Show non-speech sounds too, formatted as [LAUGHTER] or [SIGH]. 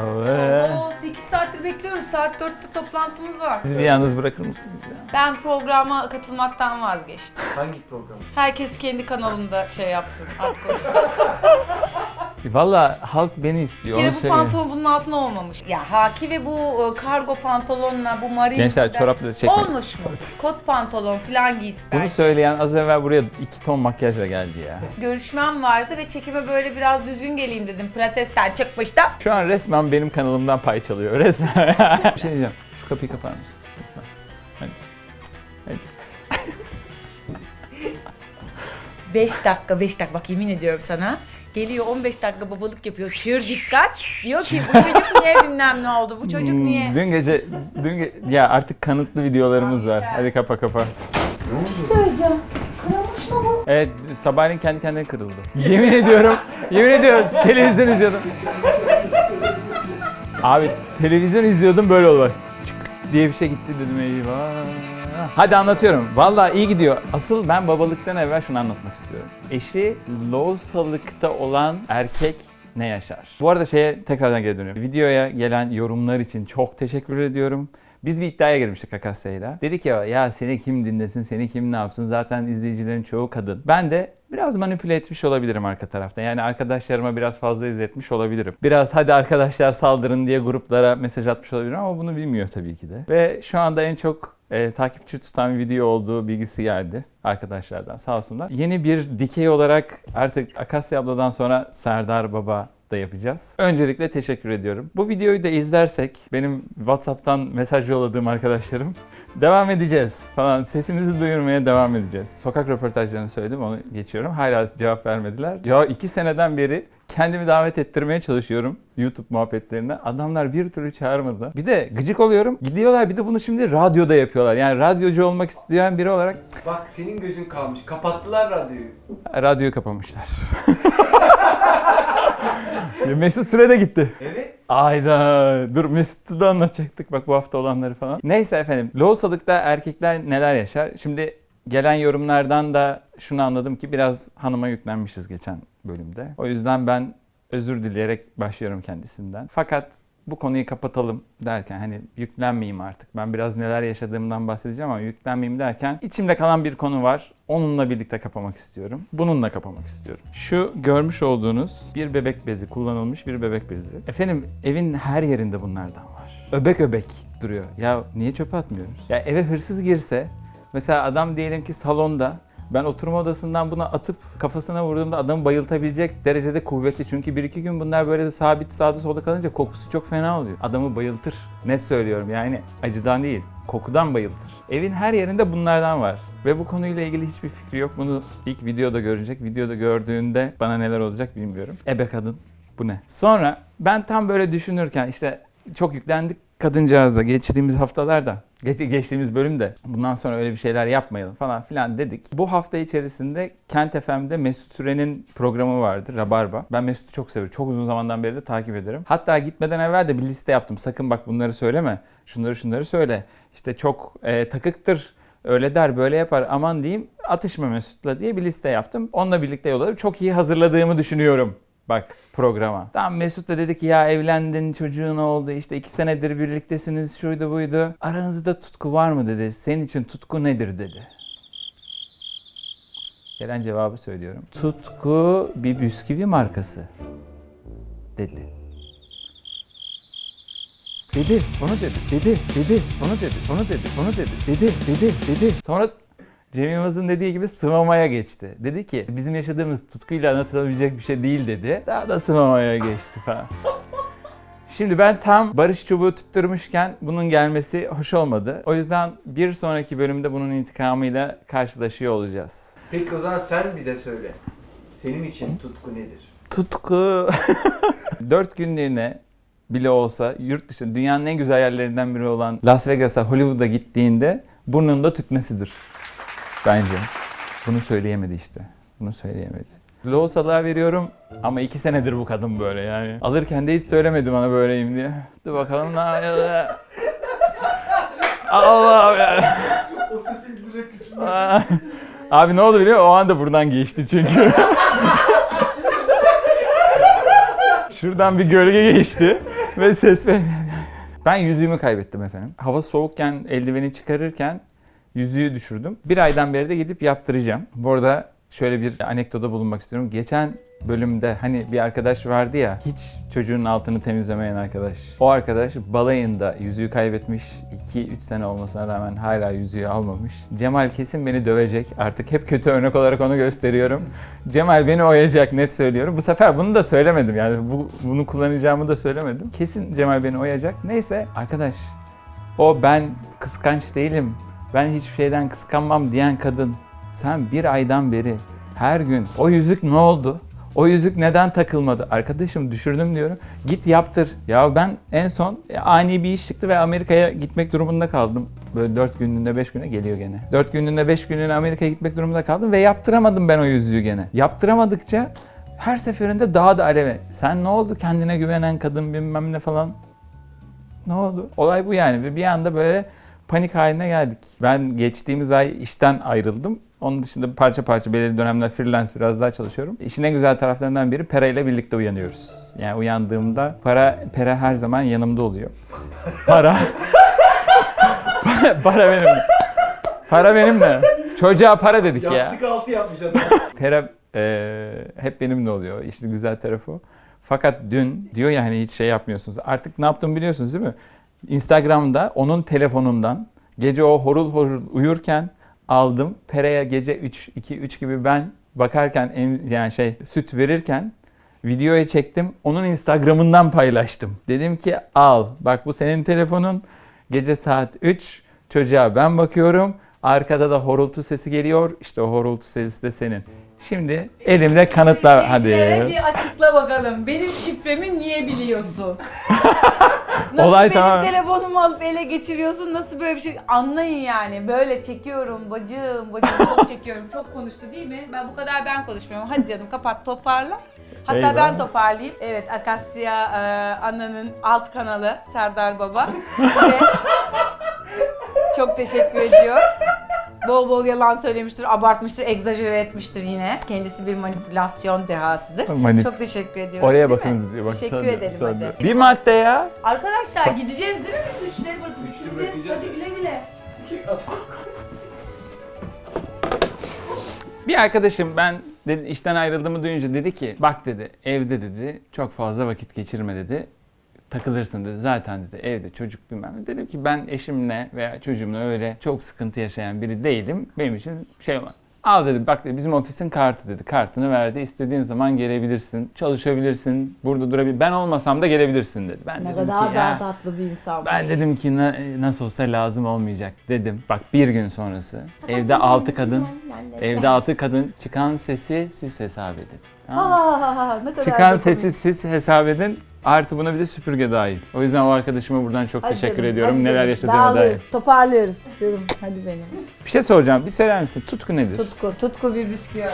Evet. Oo, 8 saattir bekliyoruz. Saat 4'te toplantımız var. Bizi bir yalnız bırakır mısınız ya? Ben programa katılmaktan vazgeçtim. Hangi program? Herkes kendi kanalında şey yapsın. at [LAUGHS] koysun. Valla halk beni istiyor. Bir kere onu bu söyleyeyim. pantolon bunun altına olmamış. Ya haki ve bu e, kargo pantolonla bu marin... Gençler çorapla çekmeyin. Olmuş mu? Kot pantolon falan giysi Bunu belki. söyleyen az evvel buraya iki ton makyajla geldi ya. Görüşmem vardı ve çekime böyle biraz düzgün geleyim dedim. Pilatesten çıkmıştım. Şu an resmen benim kanalımdan pay çalıyor. Resmen. [LAUGHS] bir şey diyeceğim. Şu kapıyı kapar mısın? Lütfen. Hadi. Hadi. 5 dakika 5 dakika bak yemin ediyorum sana. Geliyor 15 dakika babalık yapıyor. Pür dikkat. Diyor ki bu çocuk niye bilmem ne oldu? Bu çocuk Hmm, niye? Dün gece, dün ge- ya artık kanıtlı videolarımız var. Hadi kapa kapa. Bir şey söyleyeceğim. Kırılmış mı bu? Evet sabahleyin kendi kendine kırıldı. yemin ediyorum, yemin ediyorum televizyon izliyordum. Abi televizyon izliyordum böyle oldu bak. Diye bir şey gitti dedim eyvah. Hadi anlatıyorum. Vallahi iyi gidiyor. Asıl ben babalıktan evvel şunu anlatmak istiyorum. Eşi loğusalıkta olan erkek ne yaşar? Bu arada şeye tekrardan geri dönüyorum. Videoya gelen yorumlar için çok teşekkür ediyorum. Biz bir iddiaya girmiştik Akasya'yla. Dedik ya ya seni kim dinlesin, seni kim ne yapsın? Zaten izleyicilerin çoğu kadın. Ben de biraz manipüle etmiş olabilirim arka tarafta. Yani arkadaşlarıma biraz fazla izletmiş olabilirim. Biraz hadi arkadaşlar saldırın diye gruplara mesaj atmış olabilirim ama bunu bilmiyor tabii ki de. Ve şu anda en çok e, takipçi tutan bir video olduğu bilgisi geldi arkadaşlardan sağ olsunlar. Yeni bir dikey olarak artık Akasya abladan sonra Serdar Baba da yapacağız. Öncelikle teşekkür ediyorum. Bu videoyu da izlersek benim WhatsApp'tan mesaj yolladığım arkadaşlarım [LAUGHS] devam edeceğiz falan sesimizi duyurmaya devam edeceğiz. Sokak röportajlarını söyledim onu geçiyorum. Hala cevap vermediler. Ya iki seneden beri kendimi davet ettirmeye çalışıyorum YouTube muhabbetlerine. Adamlar bir türlü çağırmadı. Bir de gıcık oluyorum. Gidiyorlar bir de bunu şimdi radyoda yapıyorlar. Yani radyocu olmak isteyen biri olarak Bak senin gözün kalmış. Kapattılar radyoyu. radyoyu kapamışlar. [LAUGHS] Mesut Süre de gitti. Evet. Ayda dur Mesut'u da anlatacaktık bak bu hafta olanları falan. Neyse efendim lohusalıkta erkekler neler yaşar? Şimdi gelen yorumlardan da şunu anladım ki biraz hanıma yüklenmişiz geçen bölümde. O yüzden ben özür dileyerek başlıyorum kendisinden. Fakat bu konuyu kapatalım derken hani yüklenmeyeyim artık. Ben biraz neler yaşadığımdan bahsedeceğim ama yüklenmeyeyim derken içimde kalan bir konu var. Onunla birlikte kapamak istiyorum. Bununla kapamak istiyorum. Şu görmüş olduğunuz bir bebek bezi, kullanılmış bir bebek bezi. Efendim evin her yerinde bunlardan var. Öbek öbek duruyor. Ya niye çöpe atmıyoruz? Ya eve hırsız girse mesela adam diyelim ki salonda ben oturma odasından bunu atıp kafasına vurduğumda adamı bayıltabilecek derecede kuvvetli. Çünkü bir iki gün bunlar böyle de sabit sağda solda kalınca kokusu çok fena oluyor. Adamı bayıltır. Net söylüyorum yani acıdan değil kokudan bayıltır. Evin her yerinde bunlardan var. Ve bu konuyla ilgili hiçbir fikri yok. Bunu ilk videoda görecek. Videoda gördüğünde bana neler olacak bilmiyorum. Ebe kadın bu ne? Sonra ben tam böyle düşünürken işte çok yüklendik kadıncağızla geçtiğimiz haftalarda, geç, geçtiğimiz bölümde bundan sonra öyle bir şeyler yapmayalım falan filan dedik. Bu hafta içerisinde Kent FM'de Mesut Süren'in programı vardı Rabarba. Ben Mesut'u çok seviyorum. Çok uzun zamandan beri de takip ederim. Hatta gitmeden evvel de bir liste yaptım. Sakın bak bunları söyleme. Şunları şunları söyle. İşte çok e, takıktır. Öyle der böyle yapar aman diyeyim atışma Mesut'la diye bir liste yaptım. Onunla birlikte yolladım. Çok iyi hazırladığımı düşünüyorum. Bak programa. Tamam Mesut da dedi ki ya evlendin çocuğun oldu işte iki senedir birliktesiniz şuydu buydu. Aranızda tutku var mı dedi. Senin için tutku nedir dedi. Gelen cevabı söylüyorum. Tutku bir bisküvi markası dedi. Dedi, bunu dedi, dedi, dedi, bunu dedi, bunu dedi, bunu dedi, dedi, dedi, dedi. Sonra Cem Yılmaz'ın dediği gibi sıvamaya geçti. Dedi ki bizim yaşadığımız tutkuyla anlatılabilecek bir şey değil dedi. Daha da sıvamaya geçti falan. Şimdi ben tam barış çubuğu tutturmuşken bunun gelmesi hoş olmadı. O yüzden bir sonraki bölümde bunun intikamıyla karşılaşıyor olacağız. Peki o zaman sen bize söyle. Senin için tutku nedir? Tutku. [LAUGHS] Dört günlüğüne bile olsa yurt dışı dünyanın en güzel yerlerinden biri olan Las Vegas'a, Hollywood'a gittiğinde burnunda tütmesidir. Bence. Bunu söyleyemedi işte. Bunu söyleyemedi. Loğusalığa veriyorum ama iki senedir bu kadın böyle yani. Alırken de hiç söylemedi bana böyleyim diye. Dur bakalım ne Allah ya. o sesin giderek küçülmüş. Abi ne oldu biliyor musun? O anda buradan geçti çünkü. Şuradan bir gölge geçti. Ve ses. Ben yüzüğümü kaybettim efendim. Hava soğukken eldiveni çıkarırken yüzüğü düşürdüm. Bir aydan beri de gidip yaptıracağım. Bu arada şöyle bir anekdota bulunmak istiyorum. Geçen bölümde hani bir arkadaş vardı ya hiç çocuğun altını temizlemeyen arkadaş. O arkadaş balayında yüzüğü kaybetmiş. 2-3 sene olmasına rağmen hala yüzüğü almamış. Cemal kesin beni dövecek. Artık hep kötü örnek olarak onu gösteriyorum. Cemal beni oyacak net söylüyorum. Bu sefer bunu da söylemedim yani bu, bunu kullanacağımı da söylemedim. Kesin Cemal beni oyacak. Neyse arkadaş o ben kıskanç değilim. Ben hiçbir şeyden kıskanmam diyen kadın. Sen bir aydan beri her gün o yüzük ne oldu? O yüzük neden takılmadı? Arkadaşım düşürdüm diyorum. Git yaptır. Ya ben en son e, ani bir iş çıktı ve Amerika'ya gitmek durumunda kaldım. Böyle 4 günlüğüne 5 güne geliyor gene. 4 günlüğüne 5 günlüğüne Amerika'ya gitmek durumunda kaldım ve yaptıramadım ben o yüzüğü gene. Yaptıramadıkça her seferinde daha da aleve. Sen ne oldu kendine güvenen kadın bilmem ne falan. Ne oldu? Olay bu yani. Bir anda böyle panik haline geldik. Ben geçtiğimiz ay işten ayrıldım. Onun dışında parça parça belirli dönemler freelance biraz daha çalışıyorum. İşin en güzel taraflarından biri Pera ile birlikte uyanıyoruz. Yani uyandığımda para Pera her zaman yanımda oluyor. Para. [LAUGHS] para, para benimle. Para benimle. Çocuğa para dedik ya. Yastık altı yapmış adam. Pera e, hep benimle oluyor. İşte güzel tarafı o. Fakat dün diyor ya hani hiç şey yapmıyorsunuz. Artık ne yaptığımı biliyorsunuz değil mi? Instagram'da onun telefonundan gece o horul horul uyurken aldım. Pera'ya gece 3 2 3 gibi ben bakarken yani şey süt verirken videoya çektim. Onun Instagram'ından paylaştım. Dedim ki al bak bu senin telefonun. Gece saat 3 çocuğa ben bakıyorum. Arkada da horultu sesi geliyor. İşte o horultu sesi de senin. Şimdi elimde kanıtlar. Hadi. bir açıkla bakalım. Benim şifremi niye biliyorsun? [LAUGHS] Nasıl Olay benim tamam. telefonumu alıp ele geçiriyorsun? Nasıl böyle bir şey? Anlayın yani. Böyle çekiyorum bacım, bacım çok [LAUGHS] çekiyorum. Çok konuştu değil mi? Ben bu kadar ben konuşmuyorum. Hadi canım kapat toparla. Hatta Eyvah. ben toparlayayım. Evet Akasya e, Ana'nın alt kanalı Serdar Baba. [LAUGHS] Ve çok teşekkür ediyor. Bol bol yalan söylemiştir, abartmıştır, egzajere etmiştir yine. Kendisi bir manipülasyon dehasıdır. Manip- Çok teşekkür ediyorum. Oraya bakınız diyor. Bak, Teşekkür sana- ederim sana- hadi. Bir madde ya. Arkadaşlar gideceğiz değil mi biz üçleri bırakıp bırakacağız. Hadi güle güle. Bir arkadaşım ben dedi, işten ayrıldığımı duyunca dedi ki bak dedi evde dedi çok fazla vakit geçirme dedi. Takılırsın dedi. Zaten dedi evde çocuk bilmem ne. Dedim ki ben eşimle veya çocuğumla öyle çok sıkıntı yaşayan biri değilim. Benim için şey var. Al dedi bak dedi bizim ofisin kartı dedi. Kartını verdi. İstediğin zaman gelebilirsin. Çalışabilirsin. Burada durabilir. Ben olmasam da gelebilirsin dedi. Ben Ne dedim kadar ki daha ya, tatlı bir insan. ben dedim ki "Na- nasıl olsa lazım olmayacak dedim. Bak bir gün sonrası evde altı kadın Evde altı kadın çıkan sesi siz hesap edin. Tamam mı? Aa, [LAUGHS] ne kadar Çıkan da sesi siz hesap edin. Artı buna bir de süpürge dahil. O yüzden o arkadaşıma buradan çok Hadi teşekkür canım, ediyorum. hadi Neler canım. yaşadığına dair. Dağılıyoruz, toparlıyoruz. Canım, hadi benim. Bir şey soracağım. Bir söyler misin? Tutku nedir? Tutku, tutku bir bisküvi. [LAUGHS]